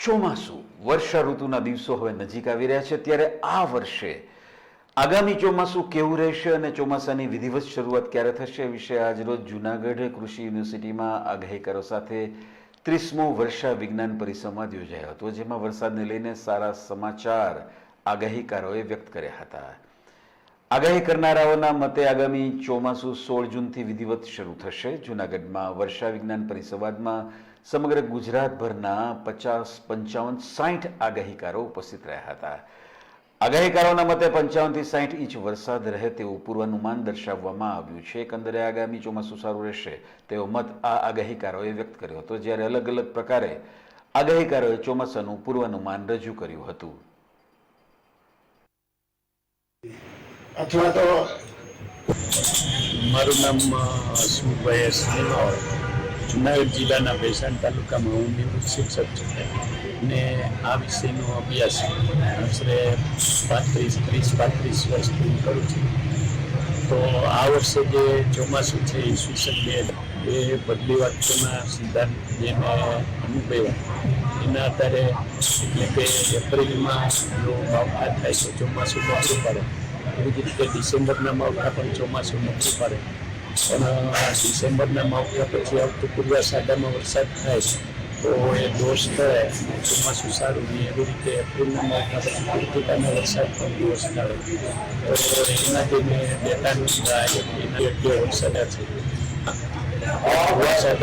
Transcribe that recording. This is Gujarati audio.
ચોમાસું, વર્ષા ઋતુના દિવસો હવે નજીક આવી રહ્યા છે. ત્યારે આ વર્ષે આગામી ચોમાસું કેવું રહેશે અને ચોમાસાની વિધિવત શરૂઆત ક્યારે થશે વિશે આજરોજ જૂનાગઢ કૃષિ યુનિવર્સિટીમાં આગાહીકારો સાથે ત્રીસમો વર્ષા વિજ્ઞાન પરિસંવાદ યોજાયો હતો, જેમાં વરસાદને લઈને સારા સમાચાર આગાહીકારોએ વ્યક્ત કર્યા હતા. આગાહી કરનારાઓના મતે આગામી ચોમાસું સોળ જૂનથી વિધિવત શરૂ થશે. જૂનાગઢમાં વર્ષા વિજ્ઞાન પરિસંવાદમાં સમગ્ર ગુજરાતભરના પચાસ પંચાવન સાઠ આગાહીકારો ઉપસ્થિત રહ્યા હતા. આગાહીકારોના મતે પંચાવનથી સાઠ ઇંચ વરસાદ રહે તેવું પૂર્વાનુમાન દર્શાવવામાં આવ્યું છે. એકંદરે આગામી ચોમાસું સારું રહેશે તેવો મત આ આગાહીકારોએ વ્યક્ત કર્યો હતો, જ્યારે અલગ અલગ પ્રકારે આગાહીકારોએ ચોમાસાનું પૂર્વાનુમાન રજૂ કર્યું હતું. અથવા તો મારું નામ સુભાઈ એસ જુનાગઢ જિલ્લાના ભેસાણ તાલુકામાં હું નિવૃત્ત શિક્ષક છું. ને આ વિષયનો અભ્યાસ આશરે પાંત્રીસ, ત્રીસ, પાંત્રીસ વર્ષથી કરું છું. તો આ વર્ષે જે ચોમાસું છે, ઈસવીસન બે, એ બદલી વાક્યોના સિદ્ધાંત જે મેં અનુભવ્યા એના આધારે એટલે કે એપ્રિલમાં જો ભાવ થાય તો ચોમાસું નોકરી પડે. એવી જ રીતે ડિસેમ્બરના માવઠા પણ ચોમાસું નક્કી પડે પણ ડિસેમ્બરના માવઠા પછી આવતું પૂર્વ સાદામાં વરસાદ થાય, તો એ દોષ કરે ચોમાસું સારું નહીં. એવી રીતે એપ્રિલના માવઠા પછી કૃતિકાના વરસાદ પણ દોષ કરે તો એનાથી મેં ડેટાનું એના યોગ્ય વરસાદા છે. વરસાદ.